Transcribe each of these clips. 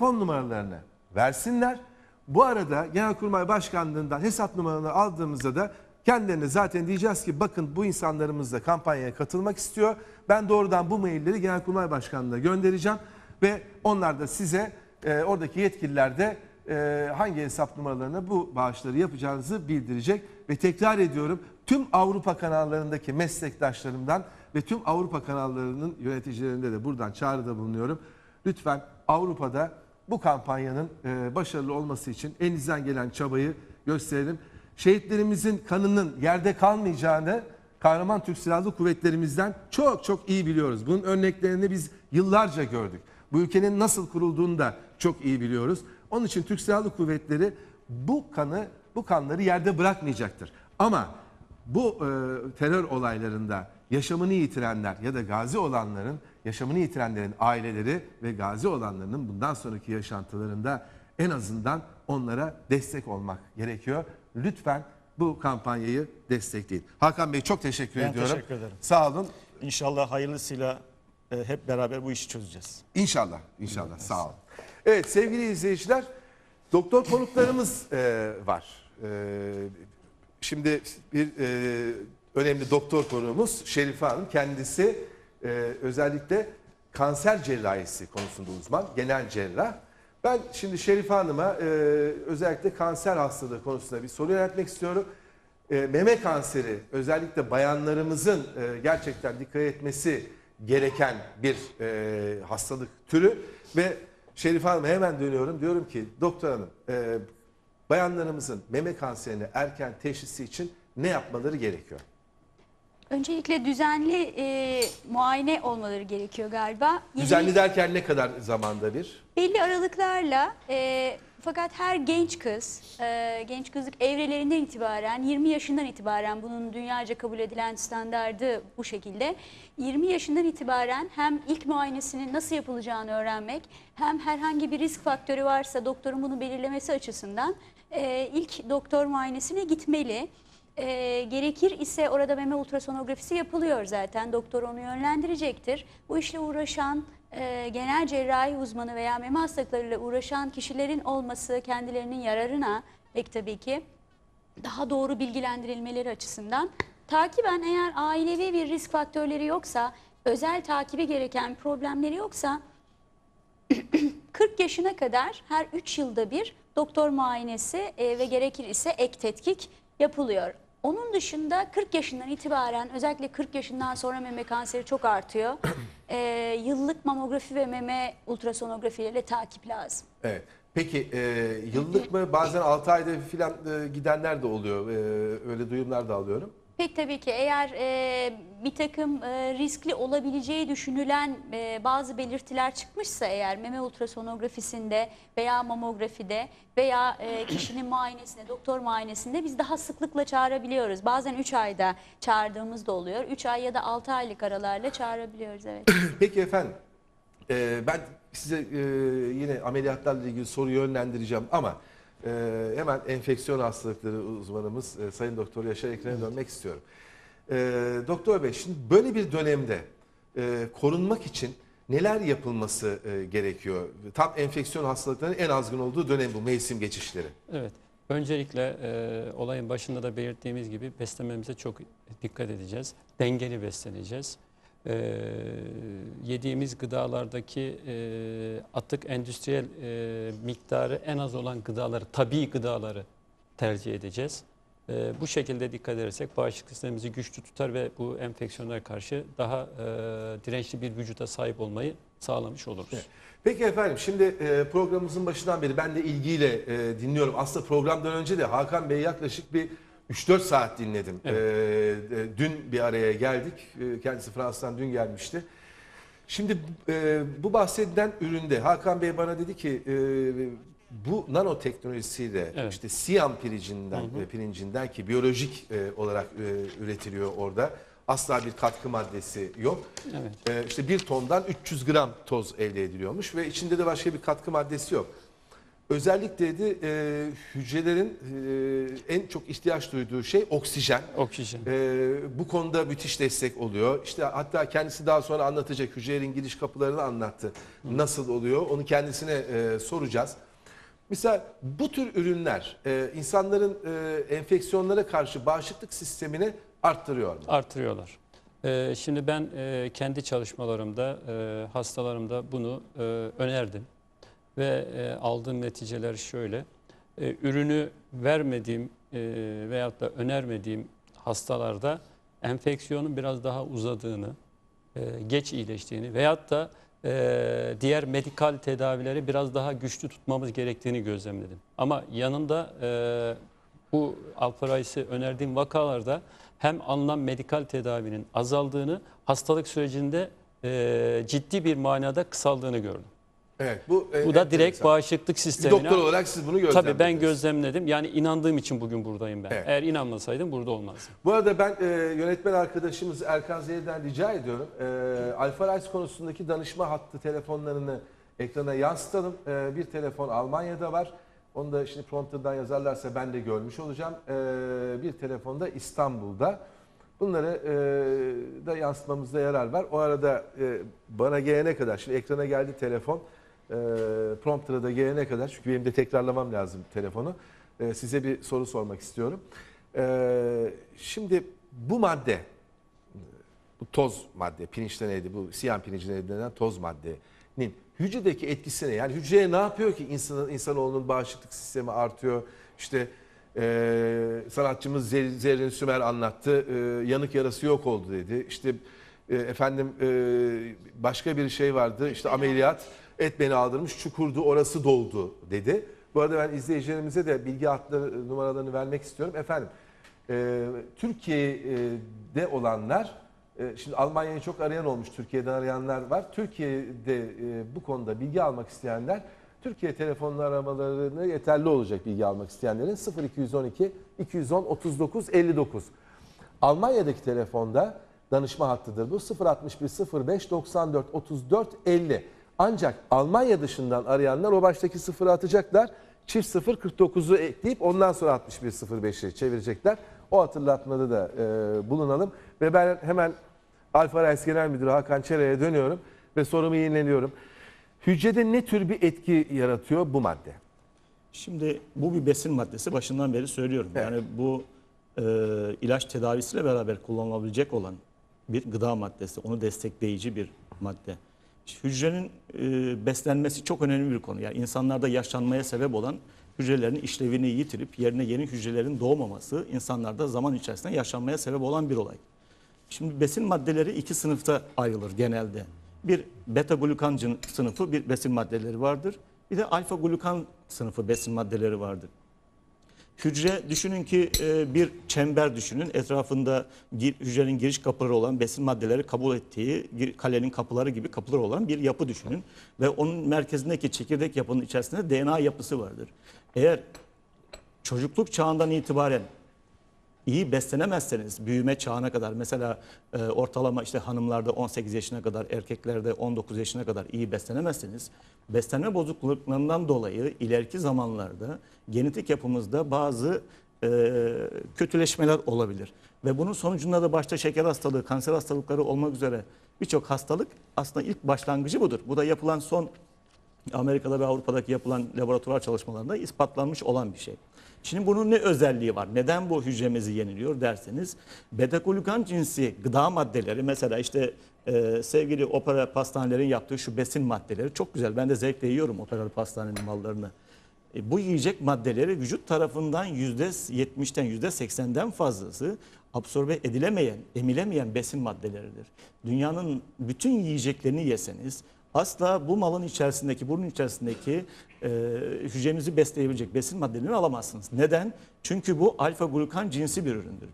telefon numaralarını versinler. Bu arada Genelkurmay Başkanlığından hesap numaralarını aldığımızda da kendilerine zaten diyeceğiz ki bakın bu insanlarımız da kampanyaya katılmak istiyor. Ben doğrudan bu mailleri Genelkurmay Başkanlığı'na göndereceğim ve onlar da size e, oradaki yetkililer de e, hangi hesap numaralarına bu bağışları yapacağınızı bildirecek. Ve tekrar ediyorum tüm Avrupa kanallarındaki meslektaşlarımdan ve tüm Avrupa kanallarının yöneticilerinde de buradan çağrıda bulunuyorum. Lütfen Avrupa'da bu kampanyanın e, başarılı olması için elinizden gelen çabayı gösterelim. Şehitlerimizin kanının yerde kalmayacağını Kahraman Türk Silahlı Kuvvetlerimizden çok çok iyi biliyoruz. Bunun örneklerini biz yıllarca gördük. Bu ülkenin nasıl kurulduğunu da çok iyi biliyoruz. Onun için Türk Silahlı Kuvvetleri bu kanı, bu kanları yerde bırakmayacaktır. Ama bu e, terör olaylarında yaşamını yitirenler ya da gazi olanların, yaşamını yitirenlerin aileleri ve gazi olanlarının bundan sonraki yaşantılarında en azından onlara destek olmak gerekiyor. Lütfen bu kampanyayı destekleyin. Hakan Bey çok teşekkür Ben ediyorum. teşekkür ederim. Sağ olun. İnşallah hayırlısıyla e, hep beraber bu işi çözeceğiz. İnşallah, inşallah. Sağ olun. Evet sevgili izleyiciler, doktor konuklarımız e, var. E, şimdi bir e, önemli doktor konuğumuz Şerife Hanım. Kendisi e, özellikle kanser cerrahisi konusunda uzman, genel cerrah. Ben şimdi Şerife Hanım'a e, özellikle kanser hastalığı konusunda bir soru yöneltmek istiyorum. E, meme kanseri özellikle bayanlarımızın e, gerçekten dikkat etmesi gereken bir e, hastalık türü ve Şerife Hanım'a hemen dönüyorum. Diyorum ki doktor hanım e, bayanlarımızın meme kanserini erken teşhisi için ne yapmaları gerekiyor? Öncelikle düzenli e, muayene olmaları gerekiyor galiba. Düzenli derken ne kadar zamanda bir? Belli aralıklarla e, fakat her genç kız, e, genç kızlık evrelerinden itibaren 20 yaşından itibaren bunun dünyaca kabul edilen standardı bu şekilde. 20 yaşından itibaren hem ilk muayenesinin nasıl yapılacağını öğrenmek hem herhangi bir risk faktörü varsa doktorun bunu belirlemesi açısından e, ilk doktor muayenesine gitmeli. E, gerekir ise orada meme ultrasonografisi yapılıyor zaten. Doktor onu yönlendirecektir. Bu işle uğraşan e, genel cerrahi uzmanı veya meme hastalıklarıyla uğraşan kişilerin olması kendilerinin yararına pek tabii ki daha doğru bilgilendirilmeleri açısından takiben eğer ailevi bir risk faktörleri yoksa, özel takibi gereken problemleri yoksa 40 yaşına kadar her 3 yılda bir doktor muayenesi e, ve gerekir ise ek tetkik yapılıyor. Onun dışında 40 yaşından itibaren özellikle 40 yaşından sonra meme kanseri çok artıyor. E, yıllık mamografi ve meme ultrasonografileriyle takip lazım. Evet. Peki e, yıllık mı bazen 6 ayda filan e, gidenler de oluyor. E, öyle duyumlar da alıyorum. Pek tabii ki eğer e, bir takım e, riskli olabileceği düşünülen e, bazı belirtiler çıkmışsa eğer meme ultrasonografisinde veya mamografide veya e, kişinin muayenesinde, doktor muayenesinde biz daha sıklıkla çağırabiliyoruz. Bazen 3 ayda çağırdığımız da oluyor. 3 ay ya da 6 aylık aralarla çağırabiliyoruz evet. Peki efendim e, ben size e, yine ameliyatlarla ilgili soru yönlendireceğim ama e, hemen enfeksiyon hastalıkları uzmanımız e, Sayın Doktor Yaşar Ekrem'e dönmek istiyorum. E, Doktor Bey şimdi böyle bir dönemde e, korunmak için neler yapılması e, gerekiyor? Tam enfeksiyon hastalıklarının en azgın olduğu dönem bu mevsim geçişleri. Evet. Öncelikle e, olayın başında da belirttiğimiz gibi beslenmemize çok dikkat edeceğiz. Dengeli besleneceğiz. E, yediğimiz gıdalardaki e, atık endüstriyel e, miktarı en az olan gıdaları, tabii gıdaları tercih edeceğiz. E, bu şekilde dikkat edersek bağışıklık sistemimizi güçlü tutar ve bu enfeksiyonlara karşı daha e, dirençli bir vücuda sahip olmayı sağlamış oluruz. Evet. Peki efendim şimdi e, programımızın başından beri ben de ilgiyle e, dinliyorum. Aslında programdan önce de Hakan Bey yaklaşık bir 3-4 saat dinledim. Evet. E, e, dün bir araya geldik. E, kendisi Fransa'dan dün gelmişti. Şimdi e, bu bahsedilen üründe Hakan Bey bana dedi ki e, bu nanoteknolojisiyle Evet. işte siyam pirincinden, e, pirincinden ki biyolojik e, olarak e, üretiliyor orada. Asla bir katkı maddesi yok. Evet. Ee, işte bir tondan 300 gram toz elde ediliyormuş ve içinde de başka bir katkı maddesi yok. Özellikle dedi e, hücrelerin e, en çok ihtiyaç duyduğu şey oksijen. Oksijen. Ee, bu konuda müthiş destek oluyor. İşte hatta kendisi daha sonra anlatacak hücrelerin giriş kapılarını anlattı. Nasıl oluyor onu kendisine e, soracağız. Mesela bu tür ürünler e, insanların e, enfeksiyonlara karşı bağışıklık sistemini arttırıyor mu? Artırıyorlar. Ee, şimdi ben e, kendi çalışmalarımda, e, hastalarımda bunu e, önerdim. Ve e, aldığım neticeler şöyle. E, ürünü vermediğim e, veyahut da önermediğim hastalarda enfeksiyonun biraz daha uzadığını, e, geç iyileştiğini veyahut da e, diğer medikal tedavileri biraz daha güçlü tutmamız gerektiğini gözlemledim. Ama yanında e, bu Alparais'i önerdiğim vakalarda hem alınan medikal tedavinin azaldığını, hastalık sürecinde e, ciddi bir manada kısaldığını gördüm. Evet, bu, e, Bu da direkt enteresan. bağışıklık Bir sistemine... doktor olarak siz bunu gözlemlediniz. Tabii ben gözlemledim. Yani inandığım için bugün buradayım ben. Evet. Eğer inanmasaydım burada olmazdım. Bu arada ben e, yönetmen arkadaşımız Erkan Zeyir'den rica ediyorum. E, Alfa Rice konusundaki danışma hattı telefonlarını ekrana yansıtalım. E, bir telefon Almanya'da var. Onu da şimdi prompterdan yazarlarsa ben de görmüş olacağım. E, bir telefonda İstanbul'da. Bunları e, da yansıtmamızda yarar var. O arada e, bana gelene kadar, şimdi ekrana geldi telefon. E, prompter'a da gelene kadar, çünkü benim de tekrarlamam lazım telefonu. E, size bir soru sormak istiyorum. E, şimdi bu madde, bu toz madde, pirinçte neydi, bu siyah pirincin denen toz maddenin hücredeki etkisi ne? Yani hücreye ne yapıyor ki insanın, insanoğlunun bağışıklık sistemi artıyor? İşte e, sanatçımız Zer- Zerrin Sümer anlattı, e, yanık yarası yok oldu dedi. İşte e, efendim başka bir şey vardı, işte ameliyat, et beni aldırmış, çukurdu, orası doldu dedi. Bu arada ben izleyicilerimize de bilgi hatları numaralarını vermek istiyorum. Efendim, e, Türkiye'de olanlar, e, şimdi Almanya'yı çok arayan olmuş, Türkiye'den arayanlar var. Türkiye'de e, bu konuda bilgi almak isteyenler, Türkiye telefonla aramalarını yeterli olacak bilgi almak isteyenlerin 0212 210 39 59. Almanya'daki telefonda danışma hattıdır bu 061 05 94 34 50. Ancak Almanya dışından arayanlar o baştaki sıfırı atacaklar. Çift 0 49'u ekleyip ondan sonra 61 05'i çevirecekler. O hatırlatmada da e, bulunalım. Ve ben hemen Alfa Rice Genel Müdürü Hakan Çere'ye dönüyorum ve sorumu yenileniyorum. Hücrede ne tür bir etki yaratıyor bu madde? Şimdi bu bir besin maddesi başından beri söylüyorum. Evet. Yani bu e, ilaç tedavisiyle beraber kullanılabilecek olan bir gıda maddesi. Onu destekleyici bir madde. Hücrenin e, beslenmesi çok önemli bir konu. Yani insanlarda yaşlanmaya sebep olan hücrelerin işlevini yitirip yerine yeni hücrelerin doğmaması insanlarda zaman içerisinde yaşlanmaya sebep olan bir olay. Şimdi besin maddeleri iki sınıfta ayrılır genelde. Bir beta glukan sınıfı bir besin maddeleri vardır. Bir de alfa glukan sınıfı besin maddeleri vardır. Hücre düşünün ki e, bir çember düşünün. Etrafında hücrenin giriş kapıları olan besin maddeleri kabul ettiği gir- kalenin kapıları gibi kapılar olan bir yapı düşünün. Ve onun merkezindeki çekirdek yapının içerisinde DNA yapısı vardır. Eğer çocukluk çağından itibaren iyi beslenemezseniz büyüme çağına kadar mesela e, ortalama işte hanımlarda 18 yaşına kadar erkeklerde 19 yaşına kadar iyi beslenemezseniz beslenme bozukluklarından dolayı ileriki zamanlarda genetik yapımızda bazı e, kötüleşmeler olabilir. Ve bunun sonucunda da başta şeker hastalığı, kanser hastalıkları olmak üzere birçok hastalık aslında ilk başlangıcı budur. Bu da yapılan son Amerika'da ve Avrupa'daki yapılan laboratuvar çalışmalarında ispatlanmış olan bir şey. Şimdi bunun ne özelliği var? Neden bu hücremizi yeniliyor derseniz beta-glukan cinsi gıda maddeleri mesela işte e, sevgili opera pastanelerin yaptığı şu besin maddeleri çok güzel. Ben de zevkle yiyorum opera pastanenin mallarını. E, bu yiyecek maddeleri vücut tarafından %70'ten %80'den fazlası absorbe edilemeyen, emilemeyen besin maddeleridir. Dünyanın bütün yiyeceklerini yeseniz asla bu malın içerisindeki, bunun içerisindeki e, hücrenizi besleyebilecek besin maddelerini alamazsınız. Neden? Çünkü bu alfa glukan cinsi bir üründür.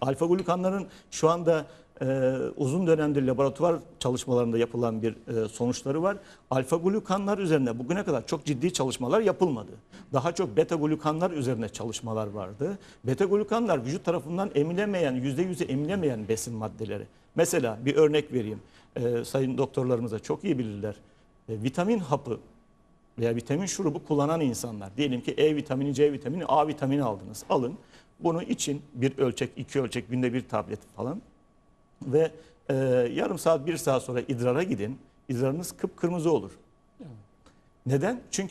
Alfa glukanların şu anda e, uzun dönemdir laboratuvar çalışmalarında yapılan bir e, sonuçları var. Alfa glukanlar üzerine bugüne kadar çok ciddi çalışmalar yapılmadı. Daha çok beta glukanlar üzerine çalışmalar vardı. Beta glukanlar vücut tarafından emilemeyen, %100'e emilemeyen besin maddeleri. Mesela bir örnek vereyim. E, sayın doktorlarımız da çok iyi bilirler. E, vitamin hapı veya vitamin şurubu kullanan insanlar. Diyelim ki E vitamini, C vitamini, A vitamini aldınız. Alın. Bunu için bir ölçek, iki ölçek, günde bir tablet falan. Ve e, yarım saat, bir saat sonra idrara gidin. İdrarınız kıpkırmızı olur. Neden? Çünkü